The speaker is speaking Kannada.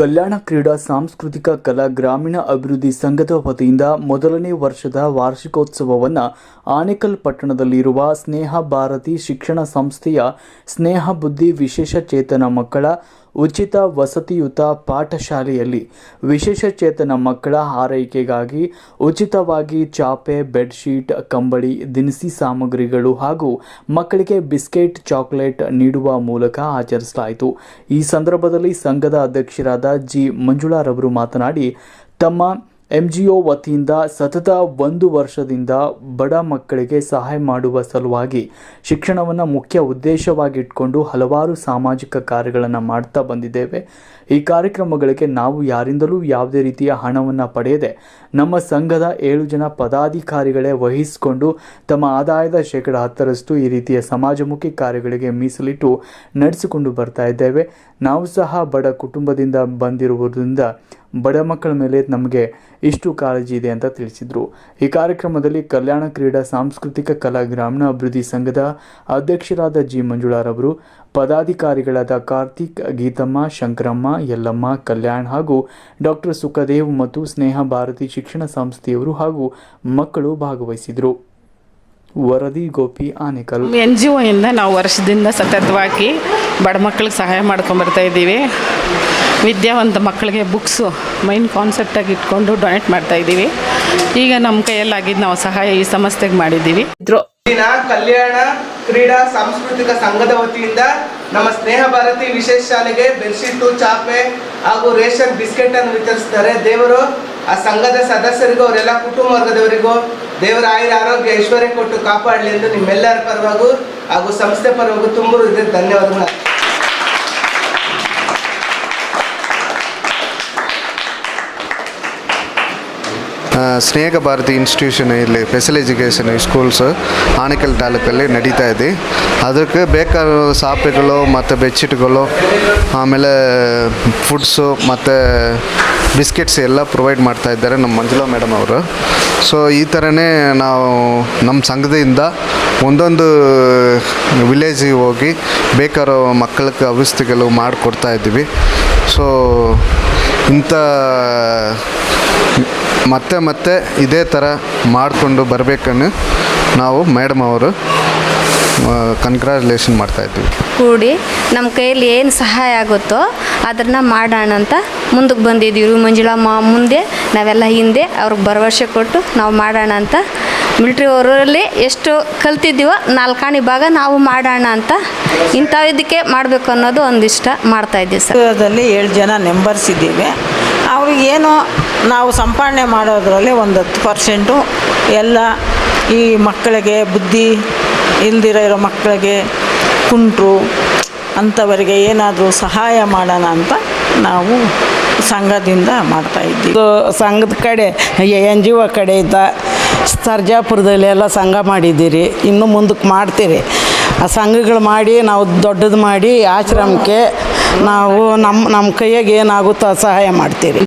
ಕಲ್ಯಾಣ ಕ್ರೀಡಾ ಸಾಂಸ್ಕೃತಿಕ ಕಲಾ ಗ್ರಾಮೀಣ ಅಭಿವೃದ್ಧಿ ಸಂಘದ ವತಿಯಿಂದ ಮೊದಲನೇ ವರ್ಷದ ವಾರ್ಷಿಕೋತ್ಸವವನ್ನು ಆನೇಕಲ್ ಪಟ್ಟಣದಲ್ಲಿರುವ ಸ್ನೇಹ ಭಾರತಿ ಶಿಕ್ಷಣ ಸಂಸ್ಥೆಯ ಸ್ನೇಹ ಬುದ್ಧಿ ವಿಶೇಷ ಚೇತನ ಮಕ್ಕಳ ಉಚಿತ ವಸತಿಯುತ ಪಾಠಶಾಲೆಯಲ್ಲಿ ವಿಶೇಷ ಚೇತನ ಮಕ್ಕಳ ಆರೈಕೆಗಾಗಿ ಉಚಿತವಾಗಿ ಚಾಪೆ, ಬೆಡ್ಶೀಟ್, ಕಂಬಳಿ, ದಿನಸಿ ಸಾಮಗ್ರಿಗಳು ಹಾಗೂ ಮಕ್ಕಳಿಗೆ ಬಿಸ್ಕೆಟ್, ಚಾಕೊಲೇಟ್ ನೀಡುವ ಮೂಲಕ ಆಚರಿಸಲಾಯಿತು. ಈ ಸಂದರ್ಭದಲ್ಲಿ ಸಂಘದ ಅಧ್ಯಕ್ಷರಾದ ಜಿ. ಮಂಜುಳಾರವರು ಮಾತನಾಡಿ, ತಮ್ಮ ಎಂಜಿಒ ವತಿಯಿಂದ ಸತತ ಒಂದು ವರ್ಷದಿಂದ ಬಡ ಮಕ್ಕಳಿಗೆ ಸಹಾಯ ಮಾಡುವ ಸಲುವಾಗಿ ಶಿಕ್ಷಣವನ್ನು ಮುಖ್ಯ ಉದ್ದೇಶವಾಗಿಟ್ಕೊಂಡು ಹಲವಾರು ಸಾಮಾಜಿಕ ಕಾರ್ಯಗಳನ್ನು ಮಾಡ್ತಾ ಬಂದಿದ್ದೇವೆ. ಈ ಕಾರ್ಯಕ್ರಮಗಳಿಗೆ ನಾವು ಯಾರಿಂದಲೂ ಯಾವುದೇ ರೀತಿಯ ಹಣವನ್ನು ಪಡೆಯದೆ ನಮ್ಮ ಸಂಘದ ಏಳು ಜನ ಪದಾಧಿಕಾರಿಗಳೇ ವಹಿಸಿಕೊಂಡು ತಮ್ಮ ಆದಾಯದ ಶೇಕಡ ಹತ್ತರಷ್ಟು ಈ ರೀತಿಯ ಸಮಾಜಮುಖಿ ಕಾರ್ಯಗಳಿಗೆ ಮೀಸಲಿಟ್ಟು ನಡೆಸಿಕೊಂಡು ಬರ್ತಾ ಇದ್ದೇವೆ. ನಾವು ಸಹ ಬಡ ಕುಟುಂಬದಿಂದ ಬಂದಿರುವುದರಿಂದ ಬಡ ಮಕ್ಕಳ ಮೇಲೆ ನಮಗೆ ಇಷ್ಟು ಕಾಳಜಿ ಇದೆ ಅಂತ ತಿಳಿಸಿದರು. ಈ ಕಾರ್ಯಕ್ರಮದಲ್ಲಿ ಕಲ್ಯಾಣ ಕ್ರೀಡಾ ಸಾಂಸ್ಕೃತಿಕ ಕಲಾ ಗ್ರಾಮೀಣ ಅಭಿವೃದ್ಧಿ ಸಂಘದ ಅಧ್ಯಕ್ಷರಾದ ಜಿ ಮಂಜುಳಾರವರು ಪದಾಧಿಕಾರಿಗಳಾದ ಕಾರ್ತಿಕ್, ಗೀತಮ್ಮ, ಶಂಕರಮ್ಮ, ಯಲ್ಲಮ್ಮ, ಕಲ್ಯಾಣ್ ಹಾಗೂ ಡಾಕ್ಟರ್ ಸುಖದೇವ್ ಮತ್ತು ಸ್ನೇಹ ಭಾರತಿ ಶಿಕ್ಷಣ ಸಂಸ್ಥೆಯವರು ಹಾಗೂ ಮಕ್ಕಳು ಭಾಗವಹಿಸಿದರು. ವರದಿ ಗೋಪಿ ಆನೇಕಲ್. ಎನ್ ಜಿ ಒಯಿಂದ ನಾವು ವರ್ಷದಿಂದ ಸತತವಾಗಿ ಬಡ ಮಕ್ಕಳಿಗೆ ಸಹಾಯ ಮಾಡ್ಕೊಂಬರ್ತಾ ಇದ್ದೀವಿ. ವಿದ್ಯಾವಂತ ಮಕ್ಕಳಿಗೆ ಬುಕ್ಸು ಮೈನ್ ಕಾನ್ಸೆಪ್ಟಾಗಿ ಇಟ್ಕೊಂಡು ಡೊನೇಟ್ ಮಾಡ್ತಾ ಇದ್ದೀವಿ. ಈಗ ನಮ್ಮ ಕೈಯಲ್ಲಾಗಿದ್ದು ನಾವು ಸಹಾಯ ಈ ಸಂಸ್ಥೆಗೆ ಮಾಡಿದ್ದೀವಿ. ಇದ್ರು. ದಿನ ಕಲ್ಯಾಣ ಕ್ರೀಡಾ ಸಾಂಸ್ಕೃತಿಕ ಸಂಘದ ವತಿಯಿಂದ ನಮ್ಮ ಸ್ನೇಹ ಭಾರತಿ ವಿಶೇಷ ಶಾಲೆಗೆ ಬೆಡ್ಶೀಟು ಚಾಪೆ ಹಾಗೂ ರೇಷನ್ ಬಿಸ್ಕೆಟ್ ಅನ್ನು ವಿತರಿಸ್ತಾರೆ. ದೇವರು ಆ ಸಂಘದ ಸದಸ್ಯರಿಗೂ ಅವರೆಲ್ಲ ಕುಟುಂಬ ವರ್ಗದವರಿಗೂ ದೇವರ ಆಯುರ ಆರೋಗ್ಯ ಐಶ್ವರ್ಯ ಕೊಟ್ಟು ಕಾಪಾಡಲಿ ಎಂದು ನಿಮ್ಮೆಲ್ಲರ ಪರವಾಗೂ ಹಾಗೂ ಸಂಸ್ಥೆ ಪರವಾಗೂ ತುಂಬ ಹೃದಯದ ಧನ್ಯವಾದಗಳು. ಸ್ನೇಹ ಭಾರತಿ ಇನ್ಸ್ಟಿಟ್ಯೂಷನ್ ಇಲ್ಲಿ ಸ್ಪೆಷಲ್ ಎಜುಕೇಷನ್ ಸ್ಕೂಲ್ಸ್ ಆನೇಕಲ್ ತಾಲೂಕಲ್ಲಿ ನಡೀತಾ ಇದೆ. ಅದಕ್ಕೆ ಬೇಕಾದ ಸಾಪೆಗಳು ಮತ್ತು ಬೆಡ್ಶೀಟ್ಗಳು, ಆಮೇಲೆ ಫುಡ್ಸು ಮತ್ತು ಬಿಸ್ಕೆಟ್ಸ್ ಎಲ್ಲ ಪ್ರೊವೈಡ್ ಮಾಡ್ತಾ ಇದ್ದಾರೆ ನಮ್ಮ ಮಂಜುಳಾ ಮೇಡಮ್ ಅವರು. ಸೊ ಈ ಥರನೇ ನಾವು ನಮ್ಮ ಸಂಘದಿಂದ ಒಂದೊಂದು ವಿಲೇಜಿಗೆ ಹೋಗಿ ಬೇಕಾರೋ ಮಕ್ಕಳಿಗೆ ಅವಸ್ಥೆಗಳು ಮಾಡಿಕೊಡ್ತಾ ಇದ್ದೀವಿ. ಸೊ ಇಂಥ ಮತ್ತೆ ಮತ್ತೆ ಇದೇ ಥರ ಮಾಡಿಕೊಂಡು ಬರಬೇಕನ್ನು ನಾವು ಮೇಡಮ್ ಅವರು ಕನ್ಗ್ರ್ಯಾಚುಲೇಷನ್ ಮಾಡ್ತಾಯಿದ್ದೀವಿ ಕೂಡಿ ನಮ್ಮ ಕೈಯಲ್ಲಿ ಏನು ಸಹಾಯ ಆಗುತ್ತೋ ಅದನ್ನು ಮಾಡೋಣ ಅಂತ ಮುಂದಕ್ಕೆ ಬಂದಿದ್ದೀವಿ. ಮಂಜುಳಮ್ಮ ಮುಂದೆ ನಾವೆಲ್ಲ ಹಿಂದೆ ಅವ್ರಿಗೆ ಭರವಸೆ ಕೊಟ್ಟು ನಾವು ಮಾಡೋಣ ಅಂತ. ಮಿಲ್ಟ್ರಿ ಅವರಲ್ಲಿ ಎಷ್ಟು ಕಲ್ತಿದ್ದೀವೋ ನಾಲ್ಕಾಣಿ ಭಾಗ ನಾವು ಮಾಡೋಣ ಅಂತ ಇಂಥ ಇದಕ್ಕೆ ಮಾಡಬೇಕು ಅನ್ನೋದು ಒಂದಿಷ್ಟ ಮಾಡ್ತಾಯಿದ್ದೀವಿ ಸರ್. ಏಳು ಜನ ಮೆಂಬರ್ಸ್ ಇದ್ದೀವಿ. ಅವ್ರಿಗೇನು ನಾವು ಸಂಪಾದನೆ ಮಾಡೋದ್ರಲ್ಲಿ ಒಂದು ಹತ್ತು ಪರ್ಸೆಂಟು ಎಲ್ಲ ಈ ಮಕ್ಕಳಿಗೆ ಬುದ್ಧಿ ಇಲ್ದಿರೋ ಇರೋ ಮಕ್ಕಳಿಗೆ ಕುಂಟರು, ಅಂಥವರಿಗೆ ಏನಾದರೂ ಸಹಾಯ ಮಾಡೋಣ ಅಂತ ನಾವು ಸಂಘದಿಂದ ಮಾಡ್ತಾಯಿದ್ದೀವಿ ಇದು ಸಂಘದ ಕಡೆ ಎನ್ ಜಿ ಒ ಕಡೆಯಿಂದ ಸರ್ಜಾಪುರದಲ್ಲಿ ಎಲ್ಲ ಸಂಘ ಮಾಡಿದ್ದೀರಿ. ಇನ್ನು ಮುಂದಕ್ಕೆ ಮಾಡ್ತೀರಿ. ಆ ಸಂಘಗಳು ಮಾಡಿ, ನಾವು ದೊಡ್ಡದು ಮಾಡಿ, ಆಶ್ರಮಕ್ಕೆ ನಾವು ನಮ್ಮ ನಮ್ಮ ಕೈಯಾಗೆ ಏನಾಗುತ್ತೋ ಸಹಾಯ ಮಾಡ್ತೀರಿ.